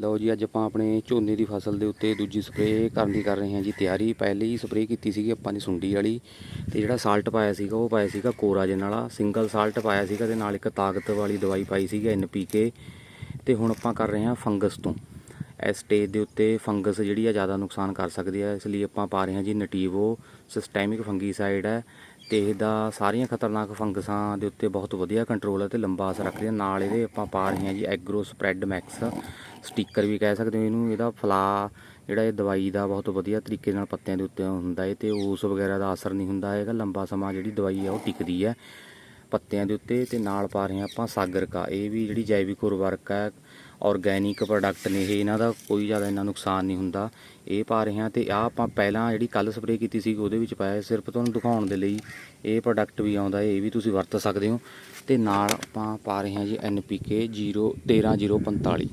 ਲਓ ਜੀ, ਅੱਜ ਆਪਾਂ ਆਪਣੇ ਝੋਨੇ ਦੀ ਫਸਲ ਦੇ ਉੱਤੇ ਦੂਜੀ ਸਪਰੇਅ ਕਰਨ ਦੀ ਕਰ ਰਹੇ ਹਾਂ ਜੀ, ਤਿਆਰੀ। ਪਹਿਲੀ ਸਪਰੇਅ ਕੀਤੀ ਸੀਗੀ ਆਪਾਂ ਨੇ ਸੁੰਡੀ ਵਾਲੀ ਤੇ ਜਿਹੜਾ ਸਾਲਟ ਪਾਇਆ ਸੀਗਾ, ਉਹ ਪਾਇਆ ਸੀਗਾ ਕੋਰਾਜਨ ਵਾਲਾ। ਸਿੰਗਲ ਸਾਲਟ ਪਾਇਆ ਸੀਗਾ ਤੇ ਨਾਲ ਇੱਕ ਤਾਕਤ ਵਾਲੀ ਦਵਾਈ ਪਾਈ ਸੀਗੀ ਐਨਪੀਕੇ ਤੇ ਹੁਣ ਆਪਾਂ ਕਰ ਰਹੇ ਹਾਂ ਫੰਗਸ ਤੋਂ। ਇਸ ਸਟੇਜ ਦੇ ਉੱਤੇ ਫੰਗਸ ਜਿਹੜੀ ਆ ਜ਼ਿਆਦਾ ਨੁਕਸਾਨ ਕਰ ਸਕਦੀ ਹੈ ਇਸ ਲਈ ਆਪਾਂ ਪਾ ਰਹੇ ਹਾਂ ਜੀ ਨਟੀਵੋ ਸਿਸਟੈਮਿਕ ਫੰਗੀਸਾਈਡ ਹੈ ਤੇ ਇਹਦਾ ਸਾਰੀਆਂ ਖਤਰਨਾਕ ਫੰਗਸਾਂ ਦੇ ਉੱਤੇ ਬਹੁਤ ਵਧੀਆ ਕੰਟਰੋਲ ਹੈ ਤੇ ਲੰਬਾ ਅਸਰ ਰੱਖਦੇ ਹੈ ਨਾਲ ਇਹਦੇ ਆਪਾਂ ਪਾ ਰਹੇ ਹਾਂ ਜੀ ਐਗਰੋ ਸਪਰੈਡ ਮੈਕਸ ਸਟicker ਵੀ ਕਹਿ ਸਕਦੇ ਹੋ ਇਹਨੂੰ। ਇਹਦਾ ਫਲਾ ਜਿਹੜਾ ਇਹ ਦਵਾਈ ਦਾ ਬਹੁਤ ਵਧੀਆ ਤਰੀਕੇ ਨਾਲ ਪੱਤਿਆਂ ਦੇ ਉੱਤੇ ਹੁੰਦਾ ਹੈ ਤੇ ਉਸ ਵਗੈਰਾ ਦਾ ਅਸਰ ਨਹੀਂ ਹੁੰਦਾ। ਹੈਗਾ ਲੰਬਾ ਸਮਾਂ ਜਿਹੜੀ ਦਵਾਈ ਹੈ ਉਹ ਟਿਕਦੀ ਹੈ ਪੱਤਿਆਂ ਦੇ ਉੱਤੇ ਤੇ ਨਾਲ ਪਾ ਰਹੇ ਹਾਂ ਆਪਾਂ ਸਾਗਰ ਕਾ। ਇਹ ਵੀ ਜਿਹੜੀ ਜੈਵਿਕ ਉਰਵਰਕ ਹੈ ਆਰਗੈਨਿਕ ਪ੍ਰੋਡਕਟ ਨੇ ਇਹ, ਇਹਨਾਂ ਦਾ ਕੋਈ ਜ਼ਿਆਦਾ ਇੰਨਾ ਨੁਕਸਾਨ ਨਹੀਂ ਹੁੰਦਾ। ਇਹ ਪਾ ਰਹੇ ਹਾਂ ਤੇ ਆ ਆਪਾਂ ਪਹਿਲਾਂ ਜਿਹੜੀ ਕੱਲ ਸਪਰੇਅ ਕੀਤੀ ਸੀ, ਉਹਦੇ ਵਿੱਚ ਪਾਇਆ ਸਿਰਫ ਤੁਹਾਨੂੰ ਦਿਖਾਉਣ ਦੇ ਲਈ ਇਹ ਪ੍ਰੋਡਕਟ ਵੀ ਆਉਂਦਾ ਇਹ ਵੀ ਤੁਸੀਂ ਵਰਤ ਸਕਦੇ ਹੋ। ਤੇ ਨਾਲ ਆਪਾਂ ਪਾ ਰਹੇ ਹਾਂ ਜੀ NPK 0 13045